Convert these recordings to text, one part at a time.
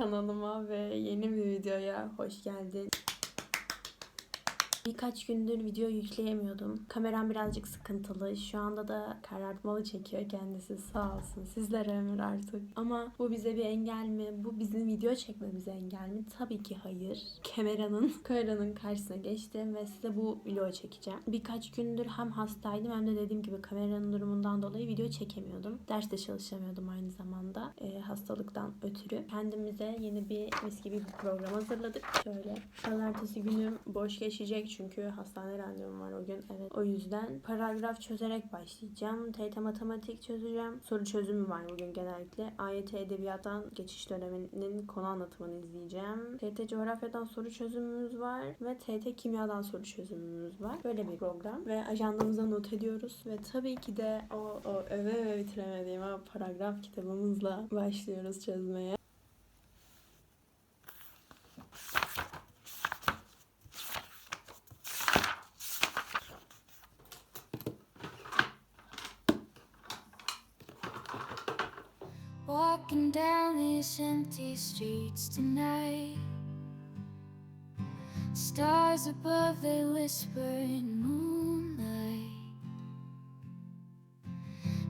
Kanalıma ve yeni bir videoya hoş geldin. Birkaç gündür video yükleyemiyordum. Kameram birazcık sıkıntılı. Şu anda da karartmalı çekiyor kendisi sağ olsun. Sizlere ömür artık. Ama bu bize bir engel mi? Bu bizim video çekmemize engel mi? Tabii ki hayır. Kameranın, kameranın karşısına geçtim ve size bu vlogu çekeceğim. Birkaç gündür hem hastaydım hem de dediğim gibi kameranın durumundan dolayı video çekemiyordum. Derste çalışamıyordum aynı zamanda. Ee, hastalıktan ötürü. Kendimize yeni bir mis gibi bir program hazırladık. Şöyle. Pazartesi günüm boş geçecek çünkü hastane randevum var o gün. Evet. O yüzden paragraf çözerek başlayacağım. TYT matematik çözeceğim. Soru çözümü var bugün genellikle. AYT edebiyattan geçiş döneminin konu anlatımını izleyeceğim. TYT coğrafyadan soru çözümümüz var ve TYT kimyadan soru çözümümüz var. Böyle bir program ve ajandamıza not ediyoruz ve tabii ki de o, o öve öve bitiremediğim o paragraf kitabımızla başlıyoruz çözmeye. Walking down these empty streets tonight. Stars above, they whisper in moonlight.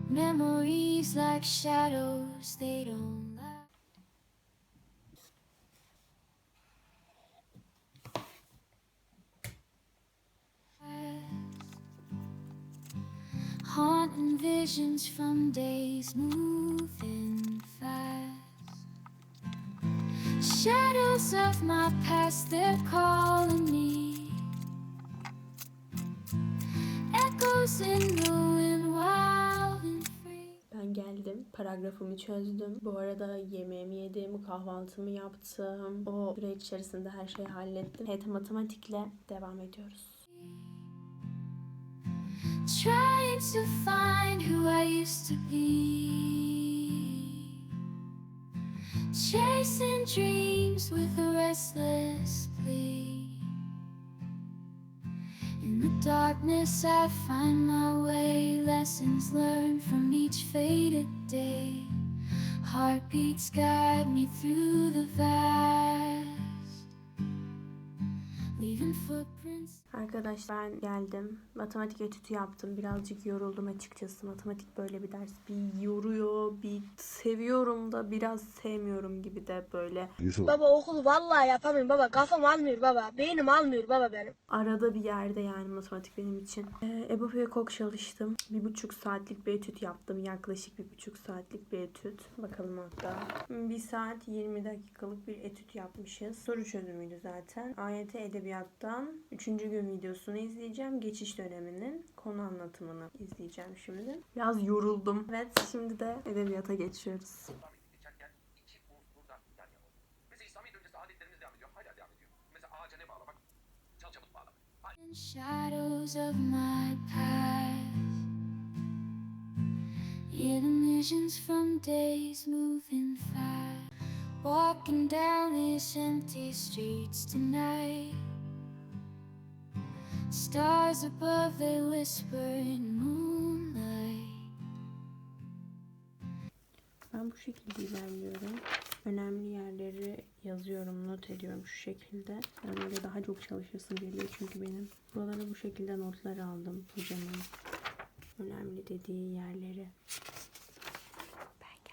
Memories like shadows, they don't. Haunting visions from days moving. Shadows of my past, they're calling me. Echoes in the wind, wild and free. Ben geldim, paragrafımı çözdüm. Bu arada yemeğimi yedim, kahvaltımı yaptım. O süreç içerisinde her şeyi hallettim. TYT matematikle devam ediyoruz. Trying to find who I used to be. Chasing dreams with a restless plea. In the darkness, I find my way. Lessons learned from each faded day. Heartbeats guide me through the vast. Arkadaşlar ben geldim. Matematik etütü yaptım. Birazcık yoruldum açıkçası. Matematik böyle bir ders. Bir yoruyor, bir seviyorum da biraz sevmiyorum gibi de böyle. Baba okulu vallahi yapamıyorum baba. Kafam almıyor baba. Beynim almıyor baba benim. Arada bir yerde yani matematik benim için. Ee, Ebu Pekok çalıştım. Bir buçuk saatlik bir etüt yaptım. Yaklaşık bir buçuk saatlik bir etüt. Bakalım hatta. Bir saat 20 dakikalık bir etüt yapmışız. Soru çözümüydü zaten. AYT Edebiyattan 3. gün videosunu izleyeceğim. Geçiş döneminin konu anlatımını izleyeceğim şimdi. Biraz yoruldum. Evet şimdi de edebiyata geçiyoruz. Shadows of my past. Visions from days moving fast. Walking down these empty streets tonight. Stars above, they whisper in moonlight. Ben bu şekilde ilerliyorum. Önemli yerleri yazıyorum, not ediyorum şu şekilde. Yani öyle daha çok çalışasım geliyor çünkü benim. Buralara bu şekilde notlar aldım hocamın. Önemli dediği yerleri.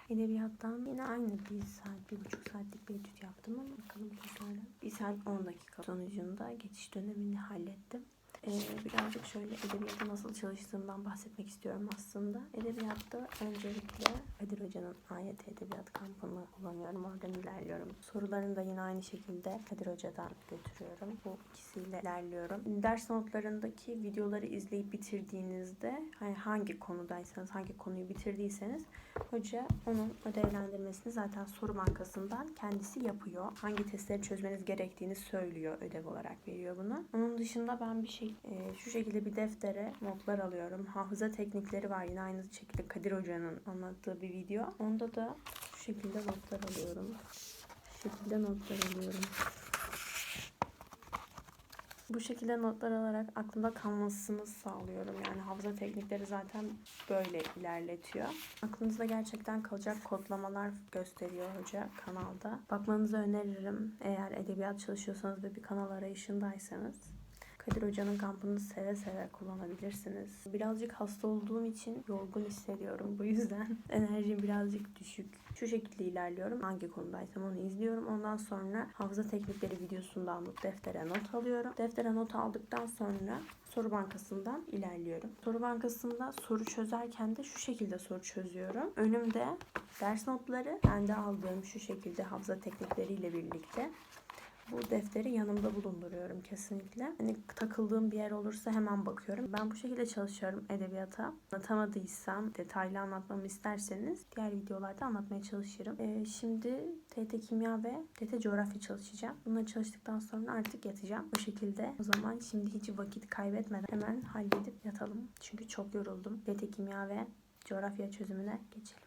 Edebiyattan yine aynı bir saat, bir buçuk saatlik bir etüt yaptım ama bakalım tekrardan. Bir saat 10 dakika sonucunda geçiş dönemini hallettim. Ee, birazcık şöyle edebiyata nasıl çalıştığımdan bahsetmek istiyorum aslında. Edebiyatta öncelikle Kadir Hoca'nın AYT Edebiyat kampını kullanıyorum. Oradan ilerliyorum. Sorularını da yine aynı şekilde Kadir Hoca'dan götürüyorum. Bu ikisiyle ilerliyorum. Ders notlarındaki videoları izleyip bitirdiğinizde hani hangi konudaysanız, hangi konuyu bitirdiyseniz hoca onun ödevlendirmesini zaten soru bankasından kendisi yapıyor. Hangi testleri çözmeniz gerektiğini söylüyor. Ödev olarak veriyor bunu. Onun dışında ben bir şey e, şu şekilde bir deftere notlar alıyorum. Hafıza teknikleri var yine aynı şekilde Kadir Hoca'nın anlattığı bir video. Onda da şu şekilde notlar alıyorum. Şu şekilde notlar alıyorum. Bu şekilde notlar alarak aklımda kalmasını sağlıyorum. Yani hafıza teknikleri zaten böyle ilerletiyor. Aklınızda gerçekten kalacak kodlamalar gösteriyor hoca kanalda. Bakmanızı öneririm eğer edebiyat çalışıyorsanız ve bir kanal arayışındaysanız. Kadir Hoca'nın kampını seve seve kullanabilirsiniz. Birazcık hasta olduğum için yorgun hissediyorum. Bu yüzden enerjim birazcık düşük. Şu şekilde ilerliyorum. Hangi konudaysam onu izliyorum. Ondan sonra hafıza teknikleri videosunu da alıp deftere not alıyorum. Deftere not aldıktan sonra soru bankasından ilerliyorum. Soru bankasında soru çözerken de şu şekilde soru çözüyorum. Önümde ders notları, kendi aldığım şu şekilde hafıza teknikleriyle birlikte bu defteri yanımda bulunduruyorum kesinlikle. Hani takıldığım bir yer olursa hemen bakıyorum. Ben bu şekilde çalışıyorum edebiyata. Anlatamadıysam, detaylı anlatmamı isterseniz diğer videolarda anlatmaya çalışırım. Ee, şimdi TT Kimya ve TT Coğrafya çalışacağım. Bunları çalıştıktan sonra artık yatacağım. Bu şekilde o zaman şimdi hiç vakit kaybetmeden hemen halledip yatalım. Çünkü çok yoruldum. TT Kimya ve Coğrafya çözümüne geçelim.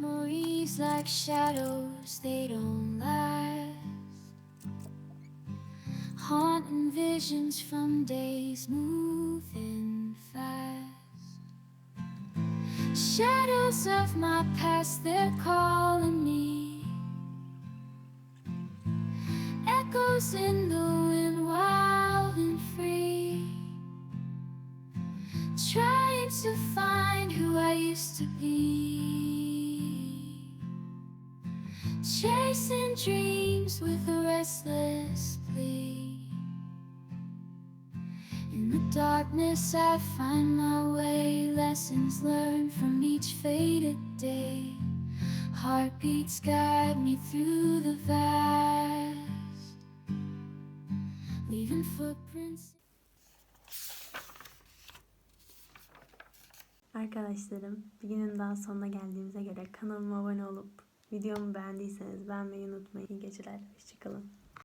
Memories like shadows, they don't last. Haunting visions from days moving fast. Shadows of my past, they're calling me. Echoes in the wind, wild and free. Trying to find who I used to be. Chasing dreams with a restless plea. In the darkness, I find my way. Lessons learned from each faded day. Heartbeats guide me through the vast, leaving footprints. Arkadaşlarım, bir günün daha sonuna geldiğimize göre kanalıma abone olup videomu beğendiyseniz beğenmeyi unutmayın. İyi geceler, hoşçakalın.